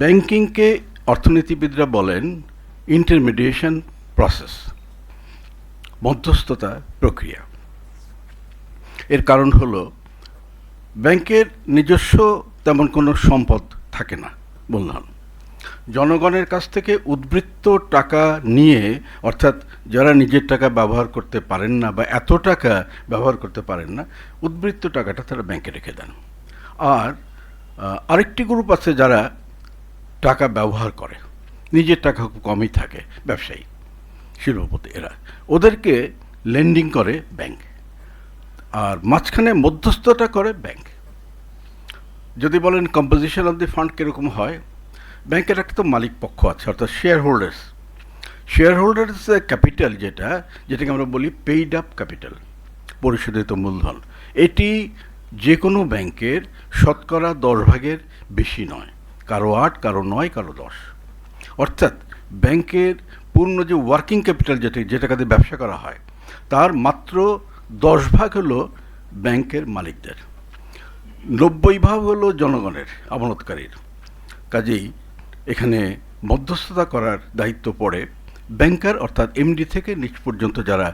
ব্যাংকিংকে অর্থনীতিবিদরা বলেন ইন্টারমিডিয়েশন প্রসেস, মধ্যস্থতা প্রক্রিয়া। এর কারণ হল, ব্যাংকের নিজস্ব তেমন কোনো সম্পদ থাকে না বললাম জনগণের কাছ থেকে উদ্বৃত্ত টাকা নিয়ে, অর্থাৎ যারা নিজের টাকা ব্যবহার করতে পারেন না বা এত টাকা ব্যবহার করতে পারেন না, উদ্বৃত্ত টাকাটা তারা ব্যাংকে রেখে দেন। আর আরেকটি গ্রুপ আছে যারা টাকা ব্যবহার করে। নিজের টাকা খুব কমই থাকে ব্যবসায়ী, শিল্পপতি এরা। ওদেরকে লেন্ডিং করে ব্যাংক আর মাঝখানে মধ্যস্থতা করে ব্যাংক যদি বলেন কম্পোজিশন অফ দি ফান্ড কীরকম হয় ব্যাংকের একটা তো মালিক পক্ষ আছে, অর্থাৎ share holders share holders capital যেটা, যেটাকে আমরা বলি পেইড আপ ক্যাপিটাল পরিশোধিত মূলধন। এটি যে কোনো ব্যাংকের শতকরা দশ ভাগের বেশি নয়। কারও আট, কারও নয়, কারও দশ। অর্থাৎ ব্যাংকের পূর্ণ যে ওয়ার্কিং ক্যাপিটাল যেটা যে টাকা ব্যবসা করা হয়, তার মাত্র দশ ভাগ হলো ব্যাংকের মালিকদের। নব্বই ভাগ হলো জনগণের, আমানতকারীর। কাজেই এখানে মধ্যস্থতা করার দায়িত্ব পড়ে ব্যাংকার, অর্থাৎ এমডি থেকে নিচ পর্যন্ত যারা,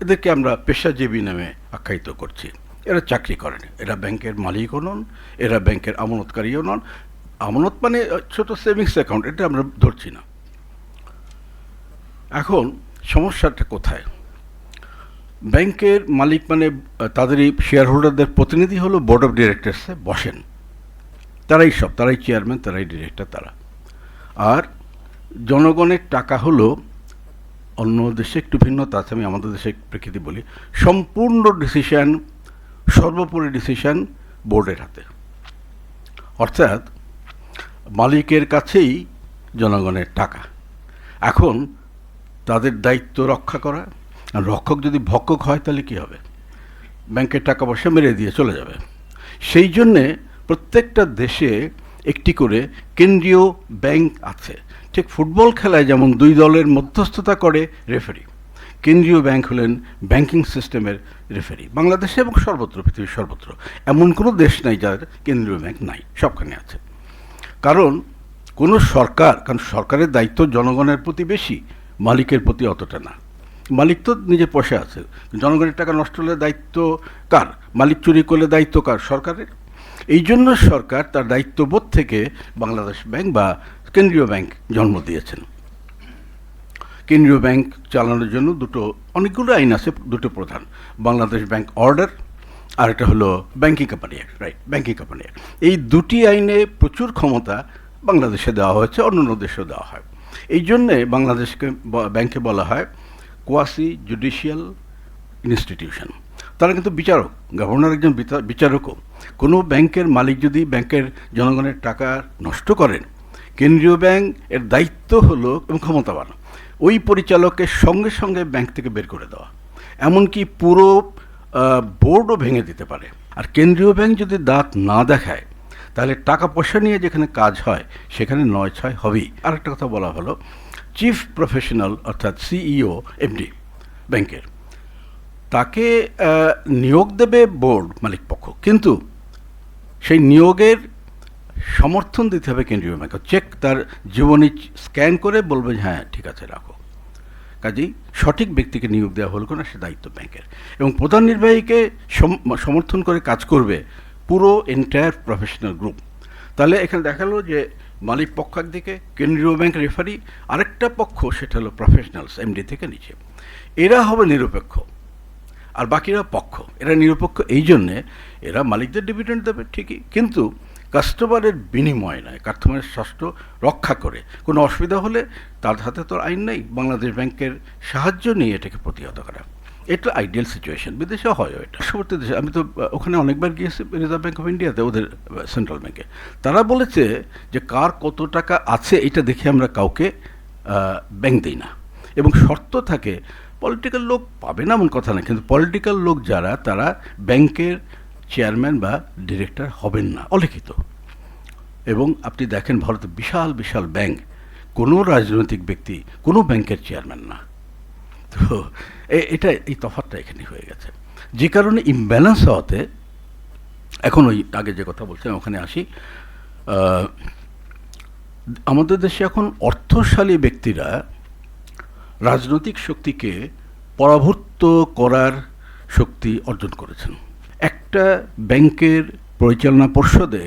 এদেরকে আমরা পেশাজীবী নামে আখ্যায়িত করছি। এরা চাকরি করেন, এরা ব্যাংকের মালিকও নন, এরা ব্যাংকের আমানতকারীও নন আমানত মানে ছোট সেভিংস অ্যাকাউন্ট, এটা আমরা ধরছি না। এখন সমস্যাটা কোথায়? ব্যাংকের মালিক মানে তাদেরই শেয়ার হোল্ডারদের প্রতিনিধি হলো বোর্ড অফ ডিরেক্টরসে বসেন। তারাই সব, তারাই চেয়ারম্যান তারাই ডিরেক্টর তারা। আর জনগণের টাকা হলো, অন্য দেশে একটু ভিন্নতা আছে আমি আমাদের দেশে প্রকৃতি বলি, সম্পূর্ণ ডিসিশন সর্বোপরি ডিসিশন বোর্ডের হাতে। অর্থাৎ মালিকের কাছেই জনগণের টাকা। এখন তাদের দায়িত্ব রক্ষা করা, আর রক্ষক যদি ভক্ষক হয় তাহলে কী হবে? ব্যাংকের টাকা পয়সা মেরে দিয়ে চলে যাবে। সেই জন্যে প্রত্যেকটা দেশে একটি করে কেন্দ্রীয় ব্যাংক আছে। ঠিক ফুটবল খেলায় যেমন দুই দলের মধ্যস্থতা করে রেফারি, কেন্দ্রীয় ব্যাংক হলেন ব্যাংকিং সিস্টেমের রেফারি। বাংলাদেশে এবং সর্বত্র, পৃথিবীর সর্বত্র। এমন কোনো দেশ নাই যার কেন্দ্রীয় ব্যাংক নাই, সবখানে আছে। কারণ কোনো সরকার, কারণ সরকারের দায়িত্ব জনগণের প্রতি বেশি, মালিকের প্রতি অতটা না। মালিক তো নিজের পয়সা আছে। জনগণের টাকা নষ্ট হলে দায়িত্ব কার? মালিক চুরি করলে দায়িত্ব কার? সরকারের। এই জন্য সরকার তার দায়িত্ববোধ থেকে বাংলাদেশ ব্যাংক বা কেন্দ্রীয় ব্যাংক জন্ম দিয়েছেন। কেন্দ্রীয় ব্যাংক চালানোর জন্য দুটো, অনেকগুলো আইন আছে, দুটো প্রধান। বাংলাদেশ ব্যাংক অর্ডার আর একটা হলো banking company act right banking company act এই দুটি আইনে প্রচুর ক্ষমতা বাংলাদেশে দেওয়া হয়েছে, অন্যান্য দেশেও দেওয়া হয়। এই জন্যে বাংলাদেশকে ব্যাংকে বলা হয় কোয়াসি জুডিশিয়াল ইনস্টিটিউশন তারা কিন্তু বিচারক গভর্নর একজন বিচারকও। কোনো ব্যাংকের মালিক যদি ব্যাংকের জনগণের টাকা নষ্ট করেন, কেন্দ্রীয় ব্যাংক এর দায়িত্ব হলো এবং ক্ষমতাবান। ওই পরিচালকের সঙ্গে সঙ্গে ব্যাংক থেকে বের করে দেওয়া। এমনকি পুরো বোর্ডও ভেঙে দিতে পারে। আর কেন্দ্রীয় ব্যাংক যদি দাঁত না দেখায়, তাহলে টাকা পয়সা নিয়ে যেখানে কাজ হয়, সেখানে নয় ছয় হবেই। আর একটা কথা বলা হলো চিফ প্রফেশনাল অর্থাৎ সিইও এমডি ব্যাংকের। তাকে নিয়োগ দেবে বোর্ড মালিক পক্ষ। কিন্তু সেই নিয়োগের সমর্থন দিতে হবে কেন্দ্রীয় ব্যাংক। চেক তার জীবনী স্ক্যান করে বলবে হ্যাঁ ঠিক আছে, রাখো। কাজেই সঠিক ব্যক্তিকে নিয়োগ দেওয়া হলো না সে দায়িত্ব ব্যাংকের। এবং প্রধান নির্বাহীকে সমর্থন করে কাজ করবে পুরো এন্টায়ার প্রফেশনাল গ্রুপ তাহলে এখানে দেখাল যে মালিক পক্ষ একদিকে কেন্দ্রীয় ব্যাংক রেফারি আরেকটা পক্ষ সেটা হলো প্রফেশনালস এমডি থেকে নিচে। এরা হবে নিরপেক্ষ, আর বাকিরা পক্ষ। এরা নিরপেক্ষ এই জন্যে এরা মালিকদের ডিভিডেন্ড দেবে ঠিকই। কিন্তু কাস্টমারের বিনিময় নয়, কাস্টমারের স্বাস্থ্য রক্ষা করে। কোনো অসুবিধা হলে তার হাতে তো আইন নেই, বাংলাদেশ ব্যাংকের সাহায্য নিয়ে এটাকে প্রতিহত করা। এটা আইডিয়াল সিচুয়েশন বিদেশে হয় এটা। পার্শ্ববর্তী দেশে আমি তো ওখানে অনেকবার গিয়েছি রিজার্ভ ব্যাঙ্ক অফ ইন্ডিয়াতে ওদের সেন্ট্রাল ব্যাংকে তারা বলেছে যে কার কত টাকা আছে, এটা দেখে আমরা কাউকে ব্যাংক দিই না। এবং শর্ত থাকে পলিটিক্যাল লোক পাবে না এমন কথা না, কিন্তু পলিটিক্যাল লোক যারা, তারা ব্যাংকের চেয়ারম্যান বা ডিরেক্টর হবেন না, অলিখিত। এবং আপনি দেখেন ভারতে বিশাল বিশাল ব্যাংক, কোনো রাজনৈতিক ব্যক্তি, কোনো ব্যাংকের চেয়ারম্যান না। তো এটা, এই তফাৎটা এখানে হয়ে গেছে। যে কারণে ইমব্যালেন্স হওয়াতে, এখন ওই আগে যে কথা বলছিলাম, ওখানে আসি আমাদের দেশে এখন অর্থশালী ব্যক্তিরা রাজনৈতিক শক্তিকে পরাভূত করার শক্তি অর্জন করেছেন। একটা ব্যাংকের পরিচালনা পর্ষদে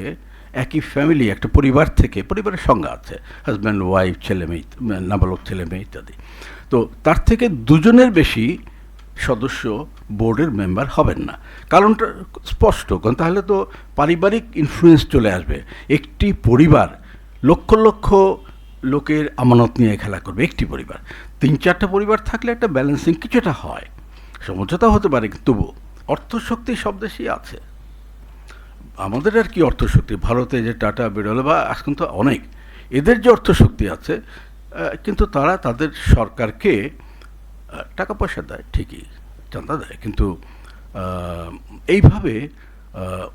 একই ফ্যামিলি একটা পরিবার থেকে, পরিবারের সংজ্ঞা আছে হাজব্যান্ড ওয়াইফ ছেলে মেয়ে, নাবালক, ছেলে মেয়ে ইত্যাদি। তো তার থেকে দুজনের বেশি সদস্য বোর্ডের মেম্বার হবেন না। কারণটা স্পষ্ট, কারণ তাহলে তো পারিবারিক ইনফ্লুয়েন্স চলে আসবে। একটি পরিবার লক্ষ লক্ষ লোকের আমানত নিয়ে খেলা করবে, একটি পরিবার। তিন চারটা পরিবার থাকলে একটা ব্যালেন্সিং কিছুটা হয়। সমঝোতা হতে পারে তবু অর্থশক্তি সব দেশেই আছে। আমাদের আর কি অর্থশক্তি? ভারতে যে টাটা বিরল, বা এখন তো অনেক। এদের যে অর্থশক্তি আছে কিন্তু তারা তাদের সরকারকে টাকা পয়সা দেয়, ঠিকই, চাঁদা দেয়। কিন্তু এইভাবে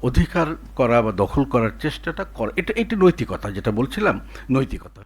অধিকার করা বা দখল করার চেষ্টাটা করে এটা এটা নৈতিকতা, যেটা বলছিলাম, নৈতিকতা।